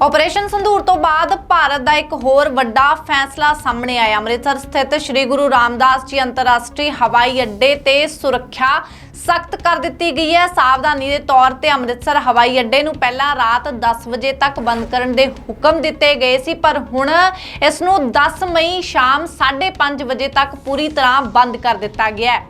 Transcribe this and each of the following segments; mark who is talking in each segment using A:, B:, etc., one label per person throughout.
A: Operation ਸੰਧੂਰ ਤੋਂ ਬਾਅਦ ਭਾਰਤ ਦਾ ਇੱਕ ਹੋਰ ਵੱਡਾ ਫੈਸਲਾ ਸਾਹਮਣੇ ਆਇਆ। ਅੰਮ੍ਰਿਤਸਰ ਸਥਿਤ ਸ੍ਰੀ ਗੁਰੂ ਰਾਮਦਾਸ ਜੀ ਅੰਤਰਰਾਸ਼ਟਰੀ ਹਵਾਈ ਅੱਡੇ ਤੇ ਸੁਰੱਖਿਆ ਸਖਤ ਕਰ ਦਿੱਤੀ ਗਈ ਹੈ। ਸਾਵਧਾਨੀ ਦੇ ਤੌਰ ਤੇ ਅੰਮ੍ਰਿਤਸਰ ਹਵਾਈ ਅੱਡੇ ਨੂੰ ਪਹਿਲਾਂ ਰਾਤ 10 ਵਜੇ ਤੱਕ ਬੰਦ ਕਰਨ ਦੇ ਹੁਕਮ ਦਿੱਤੇ ਗਏ ਸੀ, ਪਰ ਹੁਣ ਇਸ ਨੂੰ 10 ਮਈ ਸ਼ਾਮ 5:30 ਵਜੇ ਤੱਕ ਪੂਰੀ ਤਰ੍ਹਾਂ ਬੰਦ ਕਰ ਦਿੱਤਾ ਗਿਆ ਹੈ।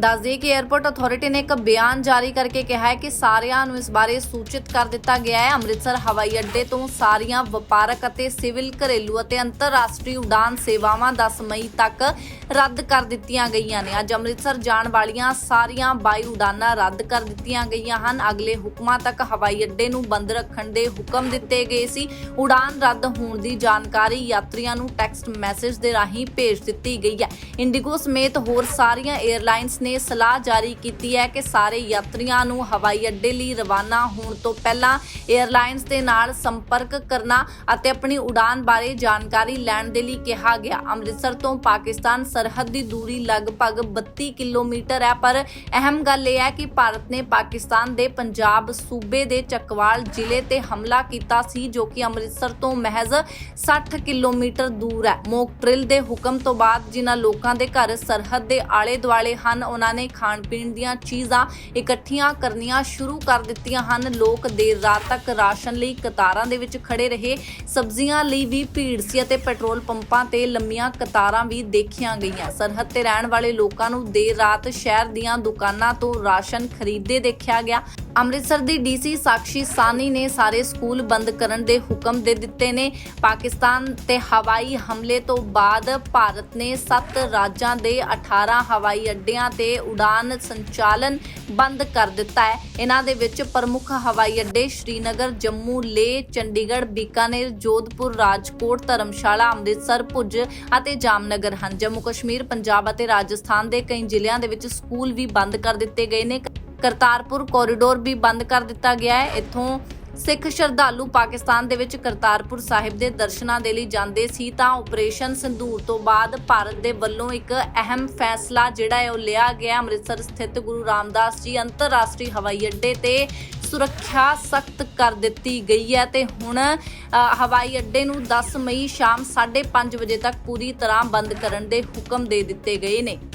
A: ਦੱਸ ਦਈਏ ਕਿ 에ਅਰਪੋਰਟ ਅਥਾਰਟੀ ਨੇ ਇੱਕ ਬਿਆਨ ਜਾਰੀ ਕਰਕੇ ਕਿਹਾ ਹੈ ਕਿ ਸਾਰਿਆਂ ਨੂੰ ਇਸ ਬਾਰੇ ਸੂਚਿਤ ਕਰ ਦਿੱਤਾ ਗਿਆ ਹੈ। ਅੰਮ੍ਰਿਤਸਰ, ਹਵਾਈ ਅੱਡੇ ਤੋਂ ਸਾਰੀਆਂ ਵਪਾਰਕ ਅਤੇ ਸਿਵਲ ਘਰੇਲੂ ਅਤੇ ਅੰਤਰਰਾਸ਼ਟਰੀ ਉਡਾਨ ਸੇਵਾਵਾਂ 10 ਮਈ ਤੱਕ ਰੱਦ ਕਰ ਦਿੱਤੀਆਂ ਗਈਆਂ ਨੇ। ਅੱਜ ਅੰਮ੍ਰਿਤਸਰ ਜਾਣ ਵਾਲੀਆਂ ਸਾਰੀਆਂ ਬਾਈ ਉਡਾਨਾਂ ਰੱਦ ਕਰ ਦਿੱਤੀਆਂ ਗਈਆਂ ਹਨ। ਅਗਲੇ ਹੁਕਮਾਂ ਤੱਕ ਹਵਾਈ ਅੱਡੇ ਨੂੰ ਬੰਦ ਰੱਖਣ ਦੇ ਹੁਕਮ ਦਿੱਤੇ ਗਏ ਸੀ। ਉਡਾਨ ਰੱਦ ਹੋਣ ਦੀ ਜਾਣਕਾਰੀ ਯਾਤਰੀਆਂ ਨੂੰ ਟੈਕਸਟ ਮੈਸੇਜ ਦੇ ਰਾਹੀਂ ਭੇਜ ਦਿੱਤੀ ਗਈ ਹੈ। ਇੰਡੀਗੋ ਸਮੇਤ ਹੋਰ ਸਾਰੀਆਂ 에ਅਰਲਾਈਨਸ ਨੇ ਸਲਾਹ ਜਾਰੀ ਕੀਤੀ ਹੈ ਕਿ ਸਾਰੇ ਯਾਤਰੀਆਂ ਨੂੰ ਹਵਾਈ ਅੱਡੇ ਲਈ ਰਵਾਨਾ ਹੋਣ ਤੋਂ ਪਹਿਲਾਂ 에ਅਰਲਾਈਨਸ ਦੇ ਨਾਲ ਸੰਪਰਕ ਕਰਨਾ ਅਤੇ ਆਪਣੀ ਉਡਾਨ ਬਾਰੇ ਜਾਣਕਾਰੀ ਲੈਣ ਦੇ ਲਈ ਕਿਹਾ ਗਿਆ। ਅੰਮ੍ਰਿਤਸਰ ਤੋਂ ਪਾਕਿਸਤਾਨ ਸਰਹੱਦ ਦੀ ਦੂਰੀ ਲਗਭਗ 32 ਕਿਲੋਮੀਟਰ ਹੈ, ਪਰ ਅਹਿਮ ਗੱਲ ਇਹ ਹੈ ਕਿ ਭਾਰਤ ਨੇ ਪਾਕਿਸਤਾਨ ਦੇ ਪੰਜਾਬ ਸੂਬੇ ਦੇ ਚੱਕਵਾਲ ਜ਼ਿਲ੍ਹੇ ਤੇ ਹਮਲਾ ਕੀਤਾ ਸੀ, ਜੋ ਕਿ ਅੰਮ੍ਰਿਤਸਰ ਤੋਂ ਮਹਿਜ਼ 60 ਕਿਲੋਮੀਟਰ ਦੂਰ ਹੈ। ਮੋਕ ਡਰਿਲ ਦੇ ਹੁਕਮ ਤੋਂ ਬਾਅਦ ਜਿਨ੍ਹਾਂ ਲੋਕਾਂ ਦੇ ਘਰ ਸਰਹੱਦ ਦੇ ਆਲੇ ਦੁਆਲੇ ਹਨ ਉਹਨਾਂ ਨੇ ਖਾਣ ਪੀਣ ਦੀਆਂ ਚੀਜ਼ਾਂ ਇਕੱਠੀਆਂ ਕਰਨੀਆਂ ਸ਼ੁਰੂ ਕਰ ਦਿੱਤੀਆਂ ਹਨ। ਲੋਕ ਦੇਰ ਰਾਤ ਤੱਕ ਰਾਸ਼ਨ ਲਈ ਕਤਾਰਾਂ ਦੇ ਵਿੱਚ ਖੜੇ ਰਹੇ। ਸਬਜ਼ੀਆਂ ਲਈ ਵੀ ਭੀੜ ਸੀ ਅਤੇ ਪੈਟਰੋਲ ਪੰਪਾਂ ਤੇ ਲੰਮੀਆਂ ਕਤਾਰਾਂ ਵੀ ਦੇਖੀਆਂ ਗਈਆਂ ਸਰਹੱਦ ਤੇ ਰਹਿਣ ਵਾਲੇ ਲੋਕਾਂ ਨੂੰ ਦੇਰ ਰਾਤ ਸ਼ਹਿਰ ਦੀਆਂ ਦੁਕਾਨਾਂ ਤੋਂ ਰਾਸ਼ਨ ਖਰੀਦਦੇ ਦੇਖਿਆ ਗਿਆ। ਅੰਮ੍ਰਿਤਸਰ ਦੀ ਡੀਸੀ ਸਾਕਸ਼ੀ ਸਾਨੀ ਨੇ ਸਾਰੇ ਸਕੂਲ ਬੰਦ ਕਰਨ ਦੇ ਹੁਕਮ ਦੇ ਦਿੱਤੇ ਨੇ। ਪਾਕਿਸਤਾਨ ਤੇ ਹਵਾਈ ਹਮਲੇ ਤੋਂ ਬਾਅਦ ਭਾਰਤ ਨੇ 7 ਰਾਜਾਂ ਦੇ 18 ਹਵਾਈ ਅੱਡਿਆਂ ਤੇ ਉਡਾਨ ਸੰਚਾਲਨ ਬੰਦ ਕਰ ਦਿੱਤਾ ਹੈ। ਇਹਨਾਂ ਦੇ ਵਿੱਚ ਪ੍ਰਮੁੱਖ ਹਵਾਈ ਅੱਡੇ ਸ਼੍ਰੀਨਗਰ, ਜੰਮੂ, ਲੇਹ, ਚੰਡੀਗੜ੍ਹ, ਬੀਕਾਨੇਰ, ਜੋਧਪੁਰ, ਰਾਜਕੋਟ, ਧਰਮਸ਼ਾਲਾ, ਅੰਮ੍ਰਿਤਸਰ, ਭੁਜ ਅਤੇ ਜਾਮਨਗਰ ਹਨ। ਜੰਮੂ ਕਸ਼ਮੀਰ, ਪੰਜਾਬ ਅਤੇ ਰਾਜਸਥਾਨ ਦੇ ਕਈ ਜ਼ਿਲ੍ਹਿਆਂ ਦੇ ਵਿੱਚ ਸਕੂਲ ਵੀ ਬੰਦ ਕਰ ਦਿੱਤੇ ਗਏ ਨੇ। ਕਰਤਾਰਪੁਰ ਕੋਰੀਡੋਰ ਵੀ ਬੰਦ ਕਰ ਦਿੱਤਾ ਗਿਆ ਹੈ। ਇੱਥੋਂ ਸਿੱਖ ਸ਼ਰਧਾਲੂ ਪਾਕਿਸਤਾਨ ਦੇ ਵਿੱਚ ਕਰਤਾਰਪੁਰ ਸਾਹਿਬ ਦੇ ਦਰਸ਼ਨਾਂ ਦੇ ਲਈ ਜਾਂਦੇ ਸੀ ਤਾਂ ਆਪਰੇਸ਼ਨ ਸੰਧੂਰ ਤੋਂ ਬਾਅਦ ਭਾਰਤ ਦੇ ਵੱਲੋਂ ਇੱਕ ਅਹਿਮ ਫੈਸਲਾ ਜਿਹੜਾ ਹੈ ਉਹ ਲਿਆ ਗਿਆ। ਅੰਮ੍ਰਿਤਸਰ ਸਥਿਤ ਗੁਰੂ ਰਾਮਦਾਸ ਜੀ ਅੰਤਰਰਾਸ਼ਟਰੀ ਹਵਾਈ ਅੱਡੇ ਤੇ ਸੁਰੱਖਿਆ ਸਖਤ ਕਰ ਦਿੱਤੀ ਗਈ ਹੈ ਤੇ ਹੁਣ ਹਵਾਈ ਅੱਡੇ ਨੂੰ 10 ਮਈ ਸ਼ਾਮ 5:30 ਵਜੇ ਤੱਕ ਪੂਰੀ ਤਰ੍ਹਾਂ ਬੰਦ ਕਰਨ ਦੇ ਹੁਕਮ ਦੇ ਦਿੱਤੇ ਗਏ ਨੇ।